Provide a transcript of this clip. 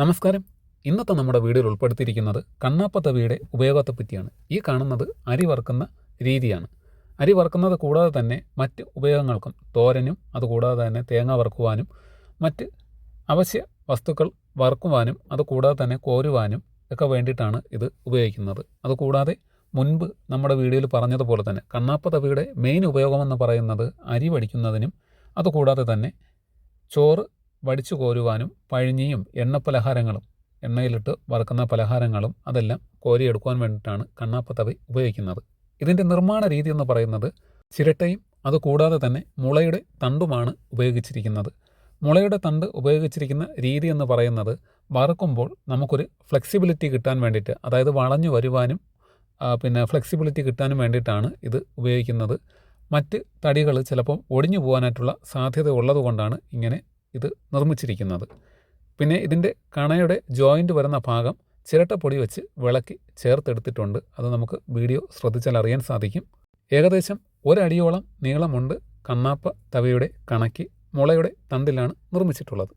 നമസ്കാരം. ഇന്നത്തെ നമ്മുടെ വീഡിയോയിൽ ഉൾപ്പെടുത്തിയിരിക്കുന്നത് കണ്ണാപ്പത്തവിയുടെ ഉപയോഗത്തെപ്പറ്റിയാണ് ഉപയോഗത്തെ പറ്റിയാണ്. ഈ കാണുന്നത് അരി വറുക്കുന്ന രീതിയാണ്. അരി വറുക്കുന്നത് കൂടാതെ തന്നെ മറ്റ് ഉപയോഗങ്ങൾക്കും തോരനും അതുകൂടാതെ തന്നെ തേങ്ങ വറുക്കുവാനും മറ്റ് അവശ്യ വസ്തുക്കൾ വറുക്കുവാനും അതുകൂടാതെ തന്നെ കോരുവാനും ഒക്കെ വേണ്ടിയിട്ടാണ് ഇത് ഉപയോഗിക്കുന്നത്. അതുകൂടാതെ മുൻപ് നമ്മുടെ വീഡിയോയിൽ പറഞ്ഞതുപോലെ തന്നെ കണ്ണാപ്പതവിയുടെ മെയിൻ ഉപയോഗമെന്ന് പറയുന്നത് അരി വടിക്കുന്നതിനും അതുകൂടാതെ തന്നെ ചോറ് വടിച്ചു കോരുവാനും പഴഞ്ഞിയും എണ്ണപ്പലഹാരങ്ങളും എണ്ണയിലിട്ട് വറുക്കുന്ന പലഹാരങ്ങളും അതെല്ലാം കോരിയെടുക്കുവാൻ വേണ്ടിയിട്ടാണ് കണ്ണാപ്പ തവി ഉപയോഗിക്കുന്നത്. ഇതിന്റെ നിർമ്മാണ രീതി എന്ന് പറയുന്നത് ചിരട്ടയും അതുകൂടാതെ തന്നെ മുളയുടെ തണ്ടുമാണ് ഉപയോഗിച്ചിരിക്കുന്നത്. മുളയുടെ തണ്ട് ഉപയോഗിച്ചിരിക്കുന്ന രീതി എന്ന് പറയുന്നത് വറുക്കുമ്പോൾ നമുക്കൊരു ഫ്ലെക്സിബിലിറ്റി കിട്ടാൻ വേണ്ടിയിട്ട് അതായത് വളഞ്ഞു വരുവാനും പിന്നെ ഫ്ലെക്സിബിലിറ്റി കിട്ടാനും വേണ്ടിയിട്ടാണ് ഇത് ഉപയോഗിക്കുന്നത്. മറ്റ് തടികൾ ചിലപ്പം ഒടിഞ്ഞു പോകാനായിട്ടുള്ള സാധ്യത ഉള്ളതുകൊണ്ടാണ് ഇങ്ങനെ ഇത് നിർമ്മിച്ചിരിക്കുന്നത്. പിന്നെ ഇതിന്റെ കണയുടെ ജോയിന്റ് വരുന്ന ഭാഗം ചിരട്ടപ്പൊടി വെച്ച് വിളക്കി ചേർത്തെടുത്തിട്ടുണ്ട്. അത് നമുക്ക് വീഡിയോ ശ്രദ്ധിച്ചാൽ അറിയാൻ സാധിക്കും. ഏകദേശം ഒരടിയോളം നീളമുണ്ട് കണ്ണാപ്പ തവയുടെ കണക്ക് മുളയുടെ തണ്ടിലാണ് നിർമ്മിച്ചിട്ടുള്ളത്.